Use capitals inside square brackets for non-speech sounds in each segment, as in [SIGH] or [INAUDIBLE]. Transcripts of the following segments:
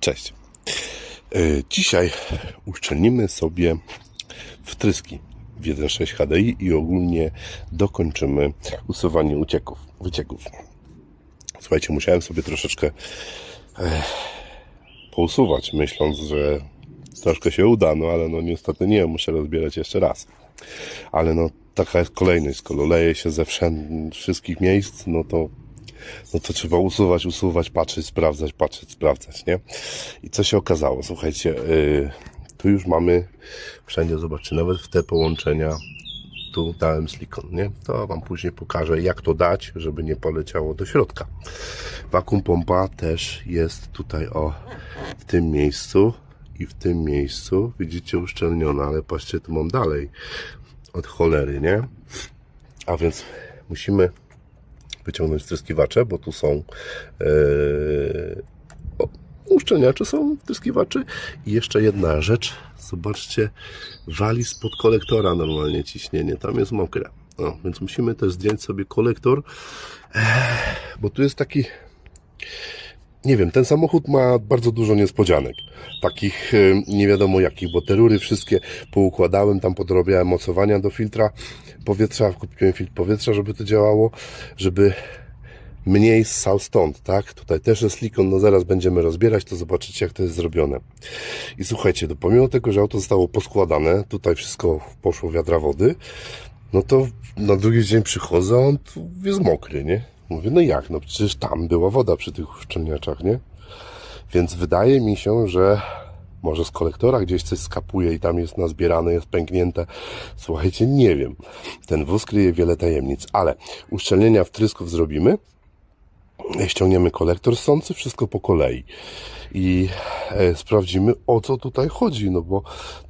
Cześć. E, Dzisiaj uszczelnimy sobie wtryski w 1.6 HDI i ogólnie dokończymy usuwanie ucieków, wycieków. Słuchajcie, musiałem sobie troszeczkę e, pousuwać, myśląc, że troszkę się uda, no ale no niestety nie, muszę rozbierać jeszcze raz. Ale no taka jest kolejność, skoro leje się ze wszystkich miejsc, no to no to trzeba usuwać, usuwać, patrzeć, sprawdzać, patrzeć, sprawdzać, nie? I co się okazało? Słuchajcie, yy, tu już mamy wszędzie, zobaczcie, nawet w te połączenia tu dałem silikon, nie? To Wam później pokażę, jak to dać, żeby nie poleciało do środka. Vakuum pompa też jest tutaj, o, w tym miejscu i w tym miejscu, widzicie, uszczelniona, ale patrzcie, tu mam dalej od cholery, nie? A więc musimy wyciągnąć wtryskiwacze, bo tu są yy, uszczelniacze są wtryskiwaczy i jeszcze jedna rzecz, zobaczcie, wali spod kolektora normalnie ciśnienie, tam jest mokre. No, więc musimy też zdjąć sobie kolektor, bo tu jest taki nie wiem, ten samochód ma bardzo dużo niespodzianek. Takich y, nie wiadomo jakich, bo te rury wszystkie poukładałem, tam podrobiałem mocowania do filtra powietrza, kupiłem filtr powietrza, żeby to działało, żeby mniej ssał stąd, tak? Tutaj też jest silikon, no zaraz będziemy rozbierać, to zobaczycie jak to jest zrobione. I słuchajcie, to pomimo tego, że auto zostało poskładane, tutaj wszystko poszło wiadra wody, no to na drugi dzień przychodzę, on tu jest mokry, nie? Mówię, no jak, no przecież tam była woda przy tych uszczelniaczach, nie? Więc wydaje mi się, że może z kolektora gdzieś coś skapuje i tam jest nazbierane, jest pęknięte. Słuchajcie, nie wiem. Ten wóz kryje wiele tajemnic, ale uszczelnienia wtrysków zrobimy. Ściągniemy kolektor ssący, wszystko po kolei. I e, sprawdzimy, o co tutaj chodzi, no bo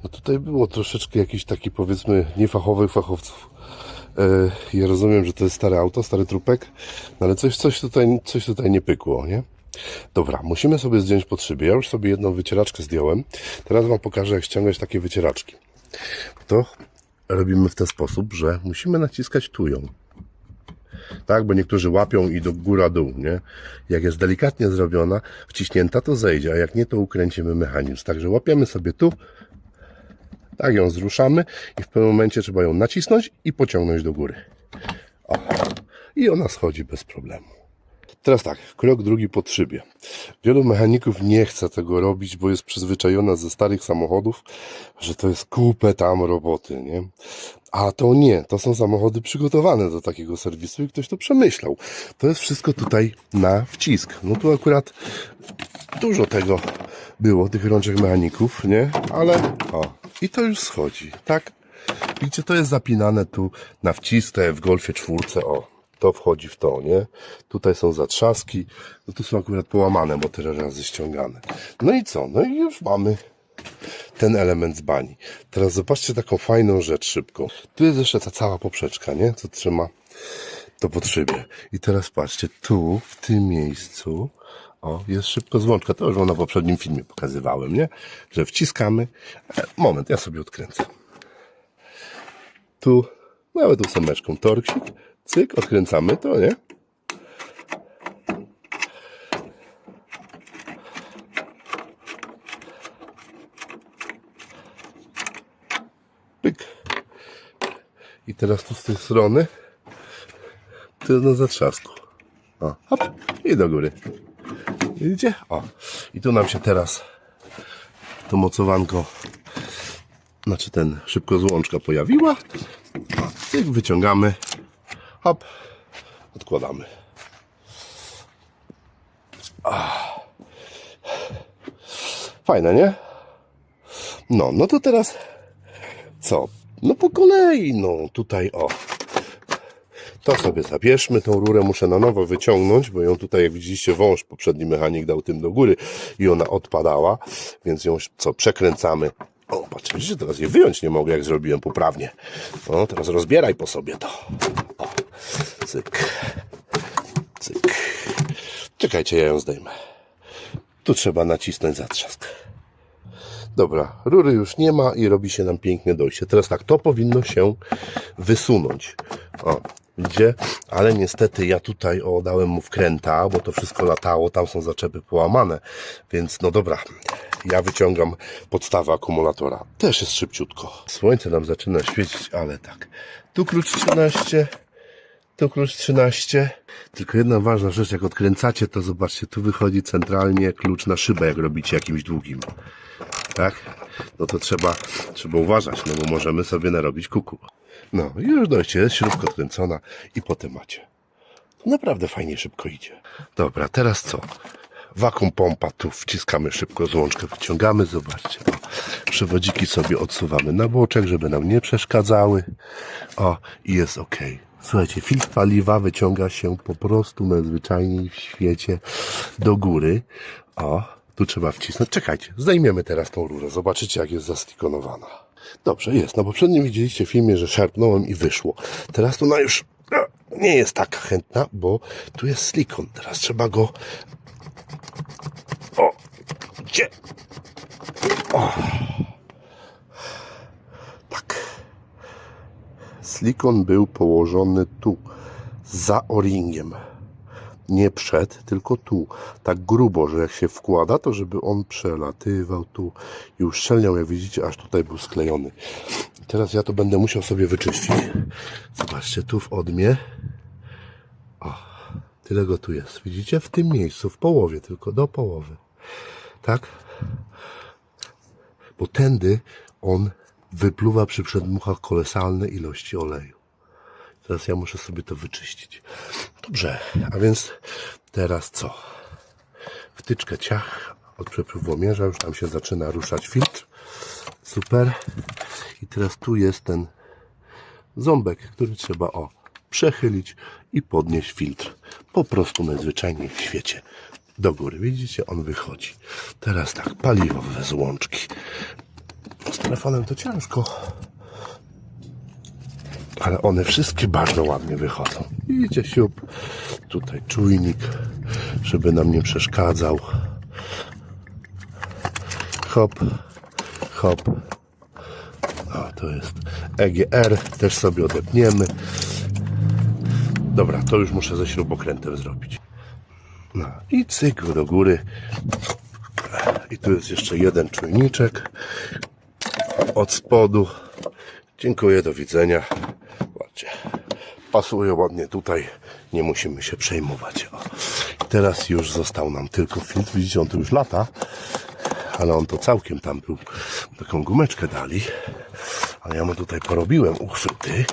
no tutaj było troszeczkę jakiś taki, powiedzmy, niefachowych fachowców. E, ja rozumiem, że to jest stare auto, stary trupek, no ale coś, coś, tutaj, coś tutaj nie pykło, nie? Dobra, musimy sobie zdjąć pod. Ja już sobie jedną wycieraczkę zdjąłem. Teraz Wam pokażę, jak ściągać takie wycieraczki. To robimy w ten sposób, że musimy naciskać tu ją. Tak, bo niektórzy łapią i do góra dół, nie? Jak jest delikatnie zrobiona, wciśnięta, to zejdzie, a jak nie, to ukręcimy mechanizm. Także łapiemy sobie tu, tak ją zruszamy i w pewnym momencie trzeba ją nacisnąć i pociągnąć do góry. O. I ona schodzi bez problemu. Teraz tak, krok drugi pod szybie. Wielu mechaników nie chce tego robić, bo jest przyzwyczajona ze starych samochodów, że to jest kupę tam roboty, nie? A to nie, to są samochody przygotowane do takiego serwisu i ktoś to przemyślał. To jest wszystko tutaj na wcisk. No tu akurat dużo tego było, tych rączek mechaników, nie? Ale o, i to już schodzi, tak? Widzicie, to jest zapinane tu na jak w Golfie czwórce, o. To wchodzi w to, nie? Tutaj są zatrzaski, no tu są akurat połamane, bo tyle razy ściągane. No i co? No i już mamy ten element z bani. Teraz zobaczcie taką fajną rzecz szybko. Tu jest jeszcze ta cała poprzeczka, nie? Co trzyma to pod szybie. I teraz patrzcie, tu, w tym miejscu, o, jest szybko złączka. To już wam na poprzednim filmie pokazywałem, nie? Że wciskamy. E, Moment, ja sobie odkręcę. Tu, nawet ósemeczką torksik, cyk, odkręcamy to, nie? Pyk. I teraz tu z tej strony to jest na zatrzasku. O, hop, i do góry. Widzicie? O. I tu nam się teraz to mocowanko, znaczy ten szybko złączka pojawiła. O, cyk, wyciągamy. Hop, odkładamy. Ach. Fajne, nie? No, no to teraz co? No po kolei, no tutaj o. To sobie zabierzmy, tą rurę muszę na nowo wyciągnąć, bo ją tutaj, jak widzieliście, wąż poprzedni mechanik dał tym do góry i ona odpadała, więc ją co, przekręcamy. O, patrzcie, widzicie, teraz jej wyjąć nie mogę, jak zrobiłem poprawnie. No, teraz rozbieraj po sobie to. Cyk, cyk. Czekajcie, ja ją zdejmę. Tu trzeba nacisnąć zatrzask. Dobra, rury już nie ma i robi się nam piękne dojście. Teraz tak, to powinno się wysunąć. O, Widzicie? Ale niestety ja tutaj o, dałem mu wkręta, bo to wszystko latało, tam są zaczepy połamane. Więc no dobra, ja wyciągam podstawę akumulatora. Też jest szybciutko. Słońce nam zaczyna świecić, ale tak. Tu klucz 13, tu klucz 13. Tylko jedna ważna rzecz, jak odkręcacie, to zobaczcie, tu wychodzi centralnie klucz na szybę, jak robicie jakimś długim. Tak? No to trzeba, trzeba uważać, no bo możemy sobie narobić kuku. No i już dojście, jest śrubka odkręcona i potem macie. To naprawdę fajnie szybko idzie. Dobra, teraz co? Wakum pompa, tu wciskamy szybko złączkę, wyciągamy, zobaczcie. O, przewodziki sobie odsuwamy na boczek, żeby nam nie przeszkadzały. O, i jest ok. Słuchajcie, filtr paliwa wyciąga się po prostu najzwyczajniej w świecie do góry. O, tu trzeba wcisnąć. Czekajcie, zdejmiemy teraz tą rurę. Zobaczycie, jak jest zastikonowana. Dobrze, jest. Na poprzednim widzieliście w filmie, że szarpnąłem i wyszło. Teraz ona już nie jest taka chętna, bo tu jest silikon. Teraz trzeba go o, gdzie? O. Silikon był położony tu, za o-ringiem. Nie przed, tylko tu. Tak grubo, że jak się wkłada, to żeby on przelatywał tu i uszczelniał, jak widzicie, aż tutaj był sklejony. Teraz ja to będę musiał sobie wyczyścić. Zobaczcie, tu w odmie. Tyle go tu jest. Widzicie? W tym miejscu, w połowie, tylko do połowy. Tak? Bo tędy on wypluwa przy przedmuchach kolosalne ilości oleju. Teraz ja muszę sobie to wyczyścić. Dobrze, a więc teraz co? Wtyczkę ciach od przepływomierza, już tam się zaczyna ruszać filtr. Super. I teraz tu jest ten ząbek, który trzeba o przechylić i podnieść filtr. Po prostu najzwyczajniej w świecie. Do góry. Widzicie, on wychodzi. Teraz tak, paliwowe złączki. Z telefonem to ciężko. Ale one wszystkie bardzo ładnie wychodzą. Widzicie, siup. Tutaj czujnik, żeby nam nie przeszkadzał. Hop, hop. A, to jest EGR. Też sobie odepniemy. Dobra, to już muszę ze śrubokrętem zrobić. No i cyk do góry. I tu jest jeszcze jeden czujniczek od spodu. Dziękuję, do widzenia. Zobaczcie, pasuje ładnie tutaj. Nie musimy się przejmować. O. Teraz już został nam tylko filtr. Widzicie, on tu już lata. Ale on to całkiem tam był. Taką gumeczkę dali. Ale ja mu tutaj porobiłem uchwyty.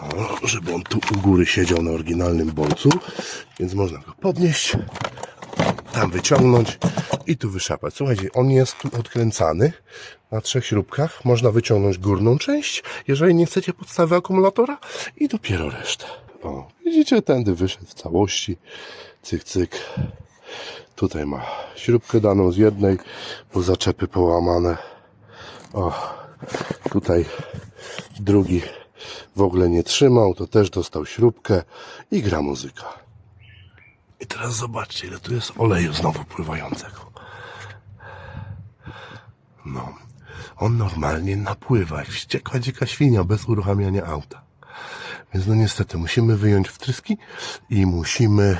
O, żeby on tu u góry siedział na oryginalnym bolcu, więc można go podnieść, tam wyciągnąć i tu wyszapać. Słuchajcie, on jest tu odkręcany na trzech śrubkach. Można wyciągnąć górną część, jeżeli nie chcecie podstawy akumulatora i dopiero resztę. O, widzicie, tędy wyszedł w całości. Cyk, cyk. Tutaj ma śrubkę daną z jednej, bo zaczepy połamane. O, tutaj drugi w ogóle nie trzymał, to też dostał śrubkę i gra muzyka. I teraz zobaczcie, ile tu jest oleju znowu pływającego. No, on normalnie napływa, jak wściekła dzika świnia, bez uruchamiania auta. Więc no niestety musimy wyjąć wtryski i musimy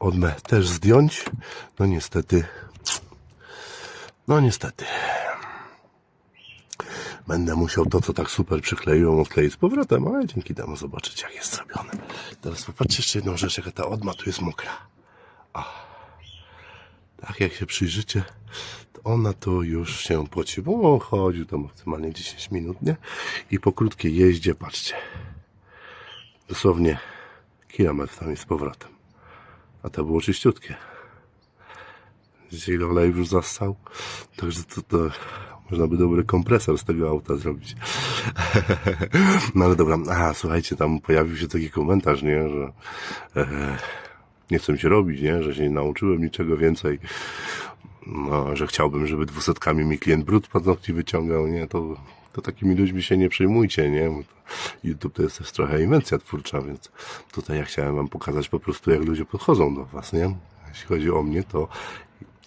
odmę też zdjąć. No niestety, no niestety. Będę musiał to, co tak super przykleiłem, odkleić z powrotem, ale dzięki temu zobaczycie, jak jest zrobione. Teraz popatrzcie jeszcze jedną rzecz, jaka ta odma tu jest mokra. O. Tak jak się przyjrzycie, to ona tu już się poci, bo chodził tam maksymalnie 10 minut, nie? I po krótkiej jeździe, patrzcie, dosłownie kilometr tam i z powrotem. A to było czyściutkie. Widzicie, ile już zastał? Także to, to można by dobry kompresor z tego auta zrobić. [LAUGHS] no ale dobra, aha, słuchajcie, tam pojawił się taki komentarz, nie, że e, nie chcę się robić, nie, że się nie nauczyłem niczego więcej. No, że chciałbym, żeby dwusetkami mi klient brud paznokci wyciągał, nie, to, to takimi ludźmi się nie przejmujcie, nie. YouTube to jest też trochę inwencja twórcza, więc tutaj ja chciałem wam pokazać po prostu, jak ludzie podchodzą do was, nie. Jeśli chodzi o mnie, to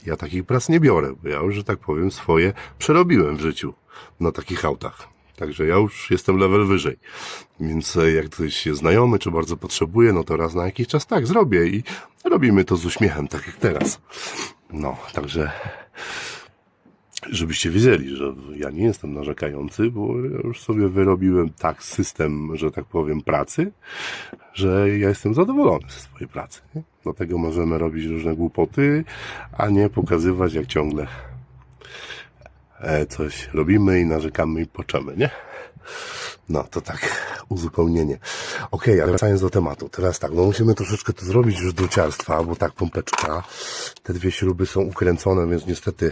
ja takich prac nie biorę, bo ja już, że tak powiem, swoje przerobiłem w życiu na takich autach. Także ja już jestem level wyżej. Więc e, jak ktoś jest znajomy, czy bardzo potrzebuje, no to raz na jakiś czas tak zrobię i robimy to z uśmiechem, tak jak teraz. No, także żebyście wiedzieli, że ja nie jestem narzekający, bo ja już sobie wyrobiłem tak system, że tak powiem, pracy, że ja jestem zadowolony ze swojej pracy. Nie? Dlatego możemy robić różne głupoty, a nie pokazywać jak ciągle e, coś robimy i narzekamy i poczemy, nie? No, to tak, uzupełnienie. Okej, ale wracając do tematu. Teraz tak, no musimy troszeczkę to zrobić już druciarstwa, bo tak, pompeczka. Te dwie śruby są ukręcone, więc niestety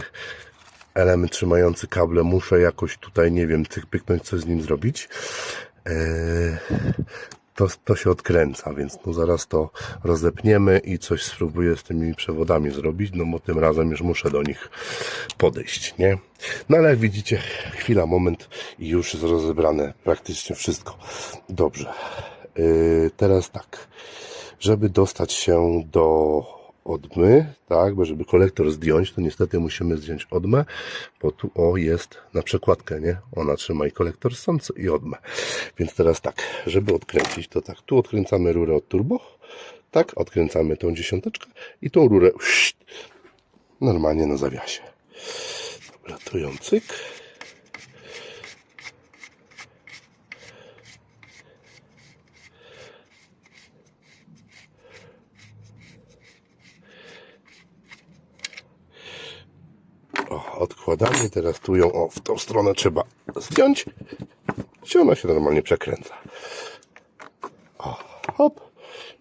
element trzymający kable muszę jakoś tutaj, nie wiem, tych pyknąć, coś z nim zrobić. Eee, to, to się odkręca, więc no zaraz to rozepniemy i coś spróbuję z tymi przewodami zrobić, no bo tym razem już muszę do nich podejść, nie? No ale jak widzicie, chwila, moment i już jest rozebrane praktycznie wszystko. Dobrze. Yy, teraz tak, żeby dostać się do odmy, tak, bo żeby kolektor zdjąć, to niestety musimy zdjąć odmę, bo tu o jest na przekładkę, nie? Ona trzyma i kolektor sam i odmę. Więc teraz tak, żeby odkręcić, to tak, tu odkręcamy rurę od turbo, tak, odkręcamy tą dziesiąteczkę i tą rurę normalnie na zawiasie. Dobra, tu ją cyk. O, odkładamy, teraz tu ją, o, w tą stronę trzeba zdjąć, i ona się normalnie przekręca. O, hop,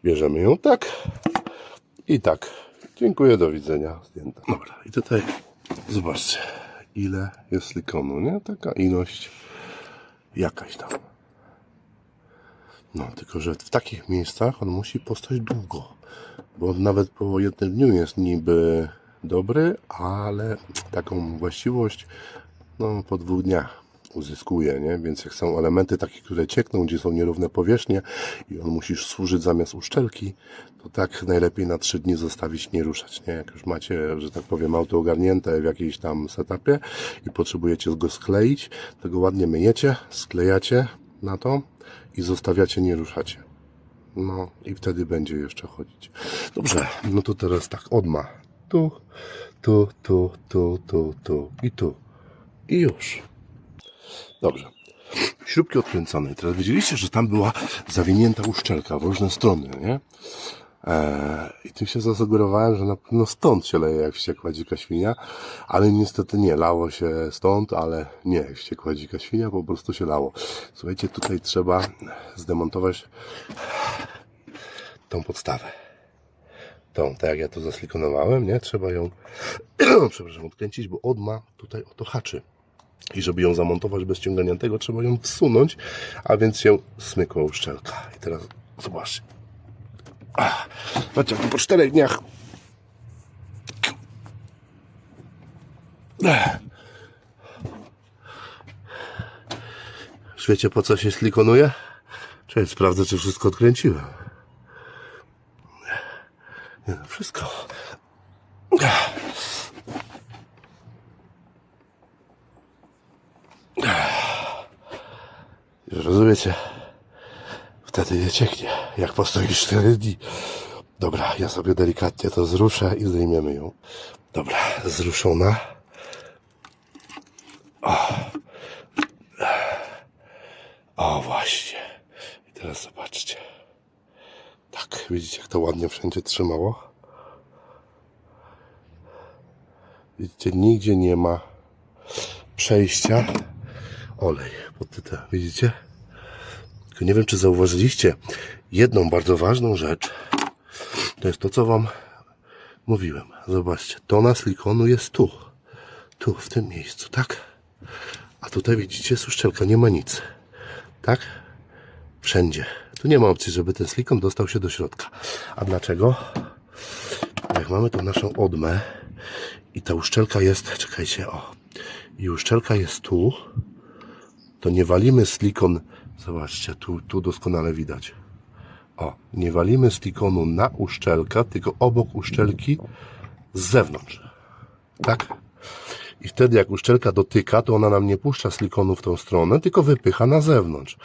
bierzemy ją tak i tak. Dziękuję, do widzenia, zdjęta. Dobra, i tutaj zobaczcie, ile jest silikonu, nie? Taka ilość jakaś tam. No, tylko że w takich miejscach on musi postać długo, bo nawet po jednym dniu jest niby dobry, ale taką właściwość no, po dwóch dniach uzyskuje, nie? Więc jak są elementy takie, które ciekną, gdzie są nierówne powierzchnie i on musisz służyć zamiast uszczelki, to tak najlepiej na trzy dni zostawić, nie ruszać, nie? Jak już macie, że tak powiem, auto ogarnięte w jakiejś tam setupie i potrzebujecie go skleić, to go ładnie myjecie, sklejacie na to i zostawiacie, nie ruszacie. No i wtedy będzie jeszcze chodzić. Dobrze, no to teraz tak, odma. Tu, tu, tu, tu, tu, tu i tu. I już. Dobrze. Śrubki odkręcone. Teraz wiedzieliście, że tam była zawinięta uszczelka w różne strony, nie? Eee, I tym się zasugerowałem, że na pewno stąd się leje jak wściekła dzika świnia, ale niestety nie, lało się stąd, ale nie jak wściekła dzika świnia, po prostu się lało. Słuchajcie, tutaj trzeba zdemontować tą podstawę. Tą, tak jak ja to zaslikonowałem, nie? Trzeba ją, [CLEARS THROAT] przepraszam, odkręcić, bo odma tutaj o to haczy. I żeby ją zamontować bez ciągania tego, trzeba ją wsunąć, a więc się smykła uszczelka. I teraz zobaczcie. Patrzcie, po czterech dniach. Już wiecie po co się slikonuje? Czekaj, sprawdzę, czy wszystko odkręciłem. Nie, no, wszystko. Już rozumiecie? Wtedy nie cieknie, jak postoisz 4 dni. Dobra, ja sobie delikatnie to zruszę i zdejmiemy ją. Dobra, zruszona. O, o właśnie. I teraz zobaczcie. Tak, widzicie jak to ładnie wszędzie trzymało? Widzicie, nigdzie nie ma przejścia. Olej pod tytułem, widzicie? Tylko nie wiem, czy zauważyliście jedną bardzo ważną rzecz. To jest to, co Wam mówiłem. Zobaczcie, tona silikonu jest tu. Tu, w tym miejscu, tak? A tutaj widzicie, suszczelka, nie ma nic. Tak? Wszędzie. Tu nie ma opcji, żeby ten silikon dostał się do środka. A dlaczego? Jak mamy tą naszą odmę i ta uszczelka jest, czekajcie, o, i uszczelka jest tu, to nie walimy silikon, zobaczcie, tu, tu doskonale widać. O, nie walimy silikonu na uszczelkę, tylko obok uszczelki z zewnątrz. Tak? I wtedy jak uszczelka dotyka, to ona nam nie puszcza silikonu w tą stronę, tylko wypycha na zewnątrz.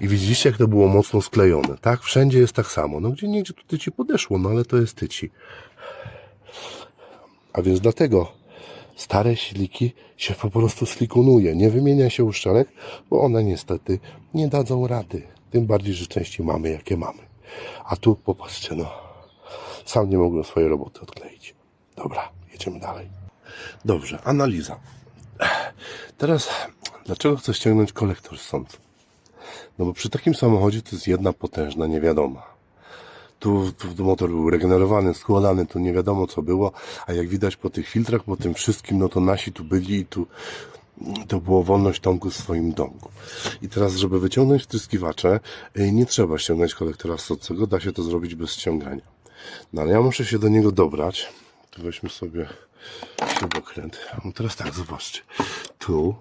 I widzieliście, jak to było mocno sklejone, tak? Wszędzie jest tak samo. No gdzie niegdzie tutaj ci podeszło, no ale to jest tyci. A więc dlatego stare siliki się po prostu slikunuje. Nie wymienia się uszczelek, bo one niestety nie dadzą rady. Tym bardziej, że części mamy, jakie mamy. A tu popatrzcie, no. Sam nie mogłem swojej roboty odkleić. Dobra, jedziemy dalej. Dobrze, analiza. Teraz, dlaczego chcę ściągnąć kolektor stąd? No bo przy takim samochodzie to jest jedna potężna niewiadoma. Tu, tu motor był regenerowany, składany, tu nie wiadomo co było, a jak widać po tych filtrach, po tym wszystkim, no to nasi tu byli i tu to było wolność Tomku w swoim domku. I teraz, żeby wyciągnąć wtryskiwacze, y, nie trzeba ściągać kolektora stocego, da się to zrobić bez ściągania. No ale ja muszę się do niego dobrać. Tu weźmy sobie śrubokręt. No teraz tak, zobaczcie. Tu,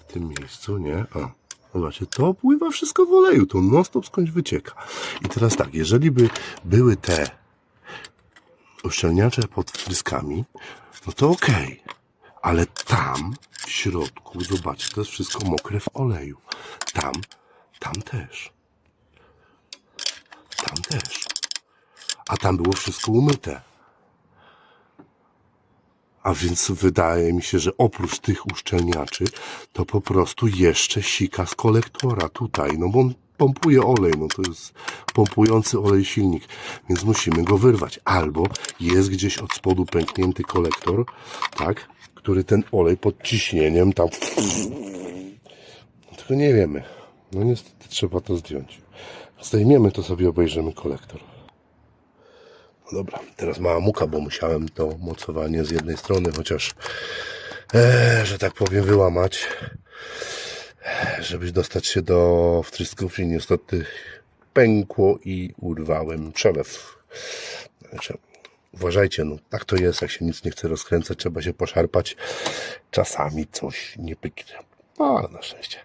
w tym miejscu, nie? A, Zobaczcie, to pływa wszystko w oleju, to non stop skądś wycieka. I teraz tak, jeżeli by były te uszczelniacze pod wtryskami, no to okej. Ale tam w środku, zobaczcie, to jest wszystko mokre w oleju. Tam, tam też. Tam też. A tam było wszystko umyte. A więc wydaje mi się, że oprócz tych uszczelniaczy, to po prostu jeszcze sika z kolektora tutaj, no bo on pompuje olej, no to jest pompujący olej silnik, więc musimy go wyrwać. Albo jest gdzieś od spodu pęknięty kolektor, tak, który ten olej pod ciśnieniem tam... Tylko nie wiemy. No niestety trzeba to zdjąć. Zdejmiemy to sobie, obejrzymy kolektor. No dobra, teraz mała muka, bo musiałem to mocowanie z jednej strony, chociaż, e, że tak powiem, wyłamać, żeby dostać się do wtrysków i niestety pękło i urwałem przelew. Znaczy, uważajcie, no tak to jest, jak się nic nie chce rozkręcać, trzeba się poszarpać. Czasami coś nie pyknie. No, ale na szczęście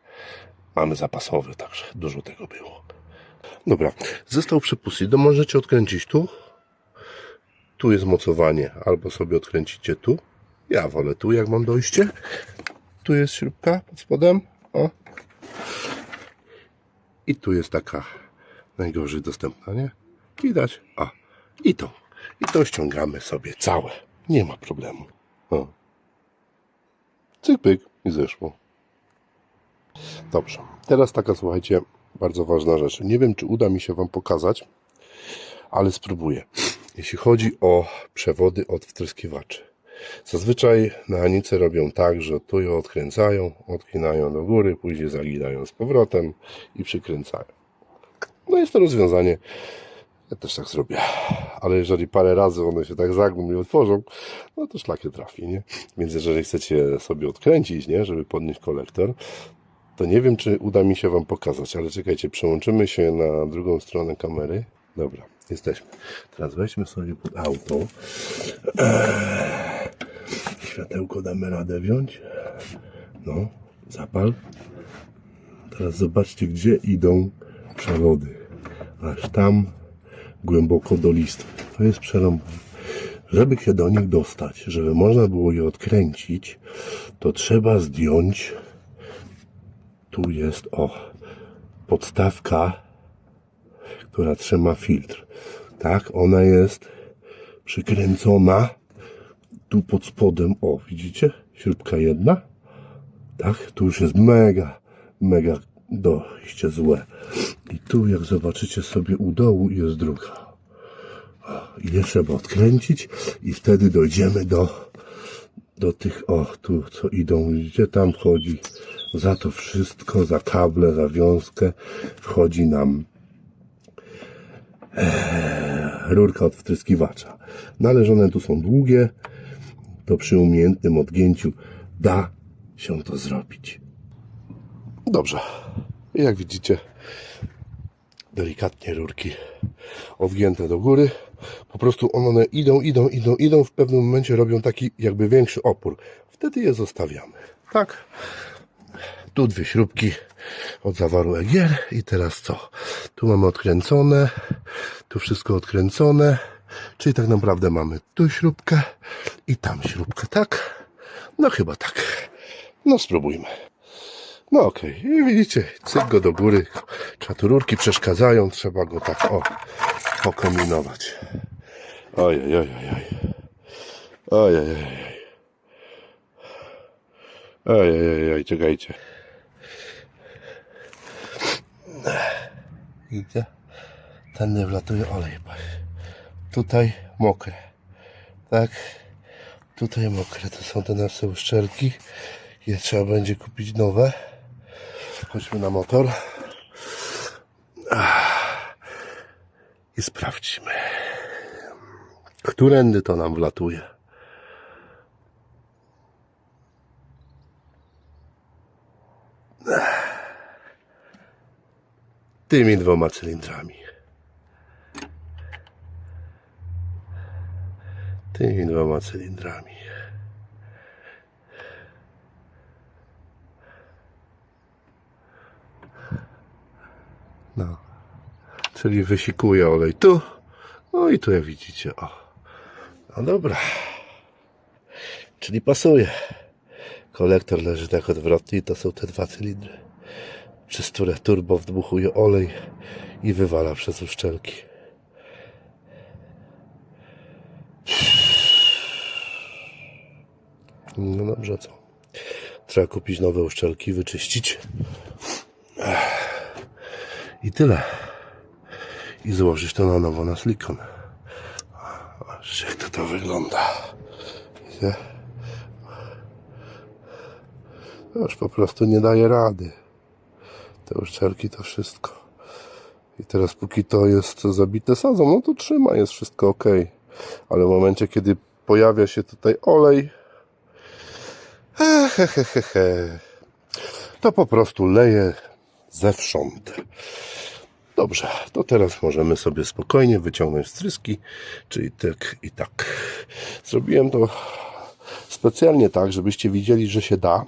mamy zapasowy, także dużo tego było. Dobra, został przepust i to możecie odkręcić tu, tu jest mocowanie, albo sobie odkręcicie tu. Ja wolę tu, jak mam dojście. Tu jest śrubka pod spodem. O. I tu jest taka najgorzej dostępna, nie? Widać. A. I to. I to ściągamy sobie całe. Nie ma problemu. O. Cyk, pyk i zeszło. Dobrze. Teraz taka, słuchajcie, bardzo ważna rzecz. Nie wiem, czy uda mi się Wam pokazać, ale spróbuję. Jeśli chodzi o przewody od wtryskiwaczy. Zazwyczaj mechanicy robią tak, że tu je odkręcają, odkinają do góry, później zaginają z powrotem i przykręcają. No jest to rozwiązanie. Ja też tak zrobię. Ale jeżeli parę razy one się tak zagną i otworzą, no to szlakie trafi, nie? Więc jeżeli chcecie sobie odkręcić, nie? Żeby podnieść kolektor, to nie wiem, czy uda mi się Wam pokazać, ale czekajcie, przełączymy się na drugą stronę kamery. Dobra, jesteśmy. Teraz weźmy sobie pod auto. Eee, Światełko damy radę wziąć. No, zapal. Teraz zobaczcie, gdzie idą przewody. Aż tam głęboko do listwy. To jest przerąb. Żeby się do nich dostać, żeby można było je odkręcić, to trzeba zdjąć. Tu jest o podstawka która trzyma filtr. Tak, ona jest przykręcona tu pod spodem. O, widzicie? Śrubka jedna. Tak, tu już jest mega, mega dojście złe. I tu, jak zobaczycie sobie u dołu, jest druga. O, I je trzeba odkręcić i wtedy dojdziemy do, do tych, o, tu co idą, widzicie, tam wchodzi za to wszystko, za kable, za wiązkę, wchodzi nam rurka od wtryskiwacza. Należone tu są długie, to przy umiejętnym odgięciu da się to zrobić. Dobrze. Jak widzicie, delikatnie rurki odgięte do góry. Po prostu one idą, idą, idą, idą. W pewnym momencie robią taki jakby większy opór. Wtedy je zostawiamy. Tak. Tu dwie śrubki od zaworu EGR i teraz co? Tu mamy odkręcone, tu wszystko odkręcone Czyli tak naprawdę mamy tu śrubkę i tam śrubkę, tak? No chyba tak. No spróbujmy. No okej, i widzicie, cyk go do góry. Trzeba tu rurki przeszkadzają, trzeba go tak o, pokombinować. Ojej, ojej, ojej. Ojej, ojej. Ojej, ojej, ojej, Widzicie? Tędy wlatuje olej. Tutaj mokre. Tak? Tutaj mokre. To są te nasze uszczelki. Je trzeba będzie kupić nowe. Chodźmy na motor. I sprawdźmy. Którędy to nam wlatuje? Tymi dwoma cylindrami. Tymi dwoma cylindrami. No. Czyli wysikuje olej tu. No i tu jak widzicie. O. No dobra. Czyli pasuje. Kolektor leży tak odwrotnie to są te dwa cylindry. Przez które turbo wdmuchuje olej i wywala przez uszczelki. No dobrze, co? Trzeba kupić nowe uszczelki, wyczyścić. I tyle. I złożyć to na nowo na silikon. Zobaczcie, jak to, to wygląda. Widzicie? To już po prostu nie daje rady. Te uszczelki to wszystko. I teraz póki to jest zabite sadzą, no to trzyma, jest wszystko ok. Ale w momencie, kiedy pojawia się tutaj olej, hehehehe, to po prostu leje zewsząd. Dobrze, to teraz możemy sobie spokojnie wyciągnąć stryski, czyli tak i tak. Zrobiłem to specjalnie tak, żebyście widzieli, że się da,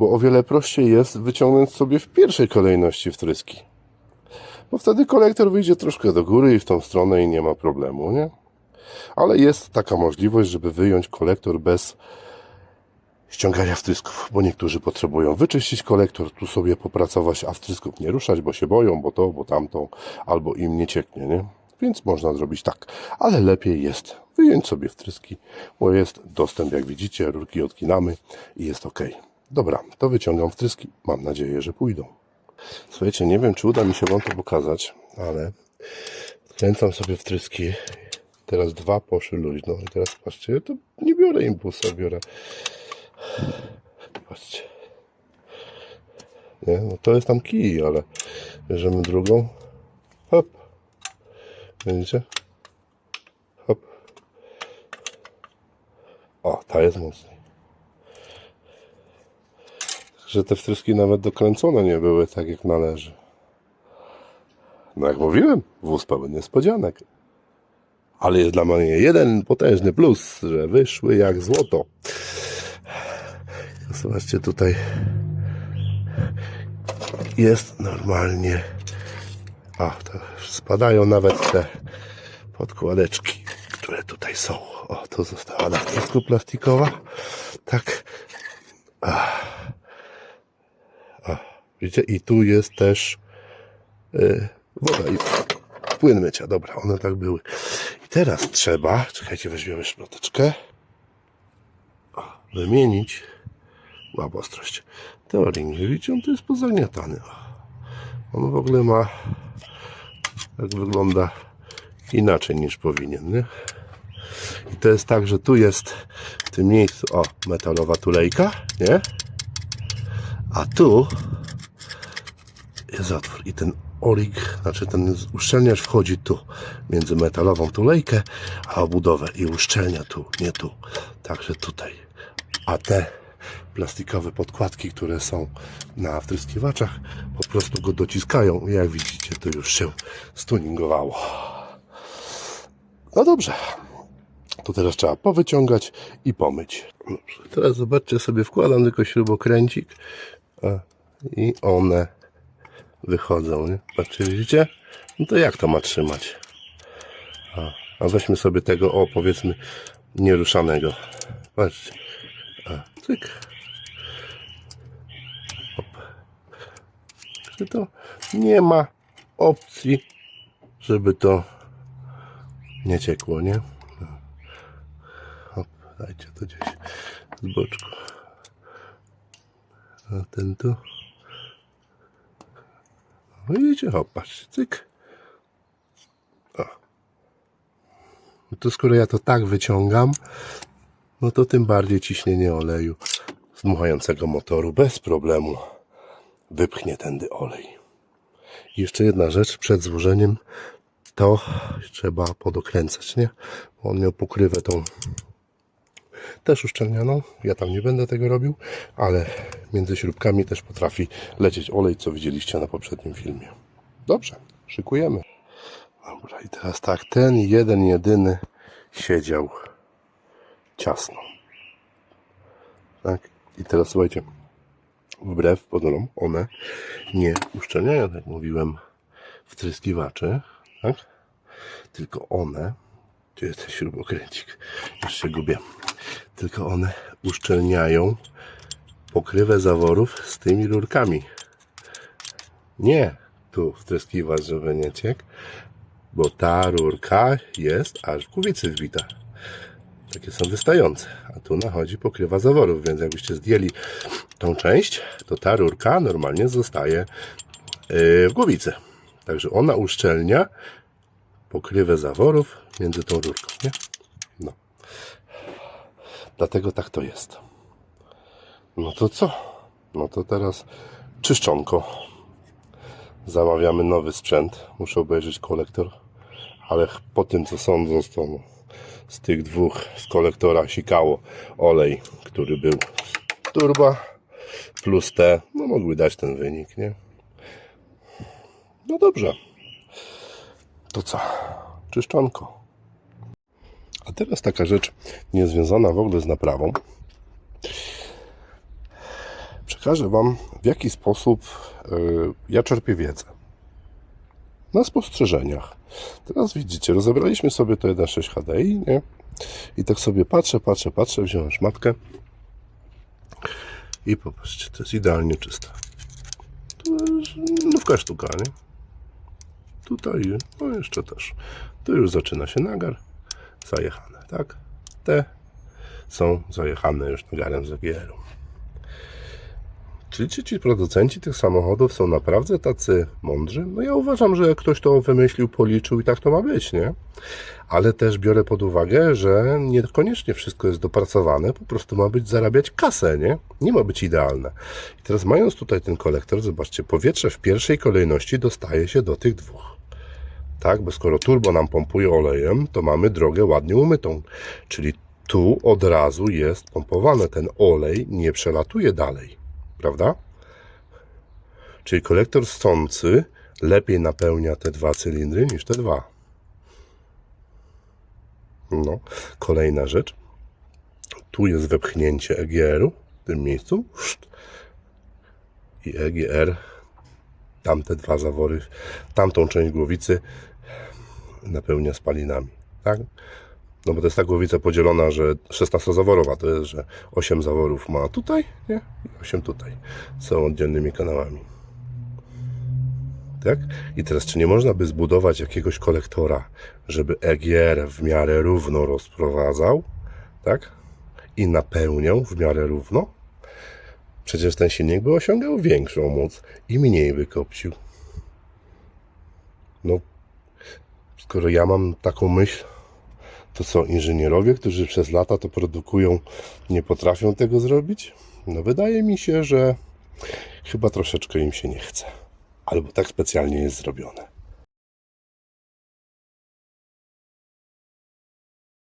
bo o wiele prościej jest wyciągnąć sobie w pierwszej kolejności wtryski. Bo wtedy kolektor wyjdzie troszkę do góry i w tą stronę i nie ma problemu, nie? Ale jest taka możliwość, żeby wyjąć kolektor bez ściągania wtrysków, bo niektórzy potrzebują wyczyścić kolektor, tu sobie popracować, a wtrysków nie ruszać, bo się boją, bo to, bo tamto, albo im nie cieknie, nie? Więc można zrobić tak, ale lepiej jest wyjąć sobie wtryski, bo jest dostęp, jak widzicie, rurki odkinamy i jest ok. Dobra, to wyciągam wtryski, mam nadzieję, że pójdą. Słuchajcie, nie wiem, czy uda mi się Wam to pokazać, ale kręcam sobie wtryski. Teraz dwa poszły luźno. I teraz patrzcie, to nie biorę impulsa, biorę. Patrzcie. Nie, no to jest tam kij, ale bierzemy drugą. Hop. Widzicie? Hop. O, ta jest mocniej. Że te wtryski nawet dokręcone nie były tak jak należy. No jak mówiłem, wóz pełen niespodzianek. Ale jest dla mnie jeden potężny plus, że wyszły jak złoto. Zobaczcie tutaj. Jest normalnie. A, to spadają nawet te podkładeczki, które tutaj są. O, to została na wtrysku plastikowa. Tak. Widzicie? I tu jest też y, woda i płyn mycia. Dobra, one tak były. I teraz trzeba, czekajcie, weźmiemy szproteczkę, wymienić łap ostrość. Teoring, widzicie, on to jest pozagniatany. On w ogóle ma, tak wygląda inaczej niż powinien, nie? I to jest tak, że tu jest w tym miejscu, o, metalowa tulejka, nie? A tu jest otwór i ten orig, znaczy ten uszczelniacz wchodzi tu, między metalową tulejkę, a obudowę i uszczelnia tu, nie tu. Także tutaj. A te plastikowe podkładki, które są na wtryskiwaczach, po prostu go dociskają jak widzicie, to już się stuningowało. No dobrze. To teraz trzeba powyciągać i pomyć. Dobrze. Teraz zobaczcie sobie, wkładam tylko śrubokręcik i one wychodzą, nie? Patrzcie, widzicie? No to jak to ma trzymać? A, A weźmy sobie tego, o powiedzmy, nieruszanego. Patrzcie. A, cyk. Hop. To nie ma opcji, żeby to nie ciekło, nie? Hop, dajcie to gdzieś z boczku. A ten tu. No Widzicie, hop, patrzcie, cyk. O. No to skoro ja to tak wyciągam, no to tym bardziej ciśnienie oleju z dmuchającego motoru bez problemu wypchnie tędy olej. I jeszcze jedna rzecz, przed złożeniem to trzeba podokręcać, nie? Bo on miał pokrywę tą też uszczelnianą. Ja tam nie będę tego robił, ale między śrubkami też potrafi lecieć olej, co widzieliście na poprzednim filmie. Dobrze, szykujemy. Dobra, i teraz tak, ten jeden, jedyny siedział ciasno. Tak, i teraz słuchajcie, wbrew pozorom, one nie uszczelniają, tak jak mówiłem, wtryskiwaczy, tak? Tylko one, gdzie jest śrubokręcik? Już się gubię. Tylko one uszczelniają pokrywę zaworów z tymi rurkami. Nie tu wtryskiwacz, żeby nie ciekł, bo ta rurka jest aż w głowicy wbita. Takie są wystające, a tu nachodzi pokrywa zaworów, więc jakbyście zdjęli tą część, to ta rurka normalnie zostaje yy, w głowicy. Także ona uszczelnia pokrywę zaworów między tą rurką, nie? No. Dlatego tak to jest. No to co? No to teraz czyszczonko. Zamawiamy nowy sprzęt. Muszę obejrzeć kolektor. Ale po tym co sądzą z, tą, z tych dwóch z kolektora sikało olej, który był turba plus te, no mogły dać ten wynik, nie? No dobrze. To co? Czyszczonko. A teraz taka rzecz niezwiązana w ogóle z naprawą. Przekażę Wam, w jaki sposób y, ja czerpię wiedzę. Na spostrzeżeniach. Teraz widzicie, rozebraliśmy sobie to 1.6 HDI, nie? I tak sobie patrzę, patrzę, patrzę, wziąłem szmatkę i popatrzcie, to jest idealnie czyste. To jest nówka sztuka, nie? Tutaj, no jeszcze też. Tu już zaczyna się nagar. Zajechane, tak? Te są zajechane już nagarem z EGR-u. Czy ci, ci producenci tych samochodów są naprawdę tacy mądrzy? No ja uważam, że ktoś to wymyślił, policzył i tak to ma być, nie? Ale też biorę pod uwagę, że niekoniecznie wszystko jest dopracowane, po prostu ma być zarabiać kasę, nie? Nie ma być idealne. I teraz mając tutaj ten kolektor, zobaczcie, powietrze w pierwszej kolejności dostaje się do tych dwóch. Tak, bo skoro turbo nam pompuje olejem, to mamy drogę ładnie umytą. Czyli tu od razu jest pompowane. Ten olej nie przelatuje dalej. Prawda? Czyli kolektor ssący lepiej napełnia te dwa cylindry niż te dwa. No, kolejna rzecz. Tu jest wepchnięcie EGR-u w tym miejscu. I EGR tamte dwa zawory, tamtą część głowicy napełnia spalinami, tak? No bo to jest ta głowica podzielona, że 16 zaworowa to jest, że 8 zaworów ma tutaj, nie? I 8 tutaj. Są oddzielnymi kanałami. Tak? I teraz, czy nie można by zbudować jakiegoś kolektora, żeby EGR w miarę równo rozprowadzał, tak? I napełniał w miarę równo? Przecież ten silnik by osiągał większą moc i mniej by kopcił. No, skoro ja mam taką myśl, to co, inżynierowie, którzy przez lata to produkują, nie potrafią tego zrobić? No, wydaje mi się, że chyba troszeczkę im się nie chce. Albo tak specjalnie jest zrobione.